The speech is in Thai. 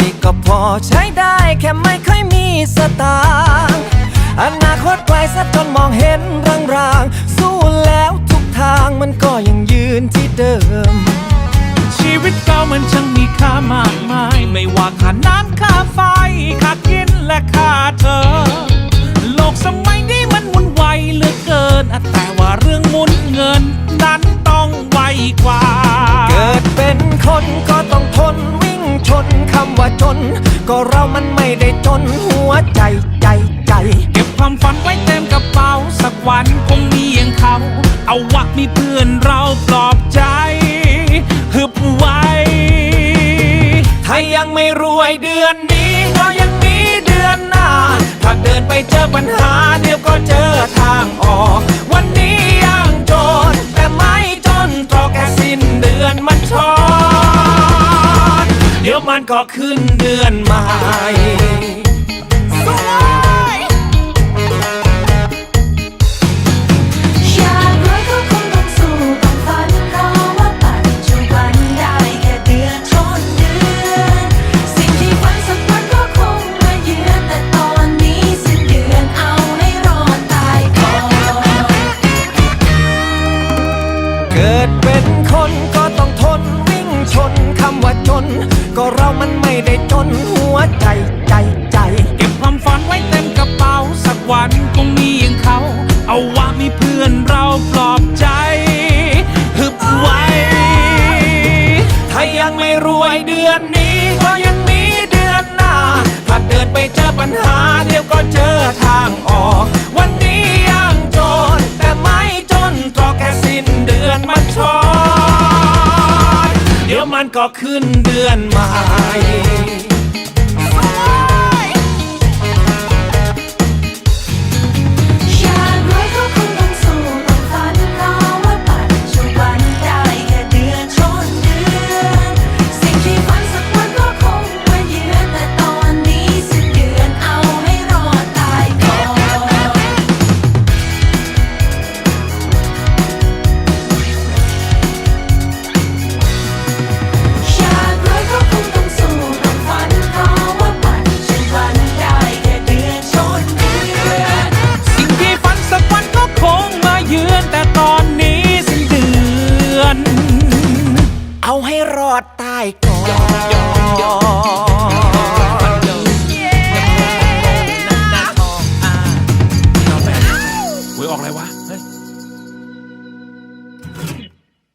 ติก็พอใช้ได้แค่ไม่ค่อยมีสตางค์อนาคตไกลซะจนมองเห็นรางๆ สู้แล้วทุกทางมันก็ยังยืนที่เดิม ชีวิตเก่ามันช่างมีค่ามากมาย ไม่ว่าค่าน้ำค่าไฟค่ากินและค่าเธอ โลกสมัยนี้มันหมุนไวเหลือเกินแต่ว่าเรื่องมุนเงิน ก็เรามันไม่ได้จนหัวใจใจใจ เก็บความฝันไว้เต็มกระเป๋า สักวันคงมีอย่างเขา เอาวะมีเพื่อนเราปลอบใจฮึบไว้ ถ้ายังไม่รวยเดือนนี้ก็ยังมีเดือนหน้า ถ้าเดินไปเจอปัญหาเดี๋ยวก็เจอทางออก วันนี้ยังจนแต่ไม่จนตรอกแค่สิ้นเดือนมันชอ ดี๋ยวมันก็ขึ้นเดือนใหม่ ชนคำว่าจนก็เรามันไม่ได้จนหัวใจใจใจ เก็บความฝันไว้เต็มกระเป๋าสัก เดี๋ยวมันก็ขึ้นเดือนใหม่ ให้รอดตายก่อนหวยออกอะไรวะ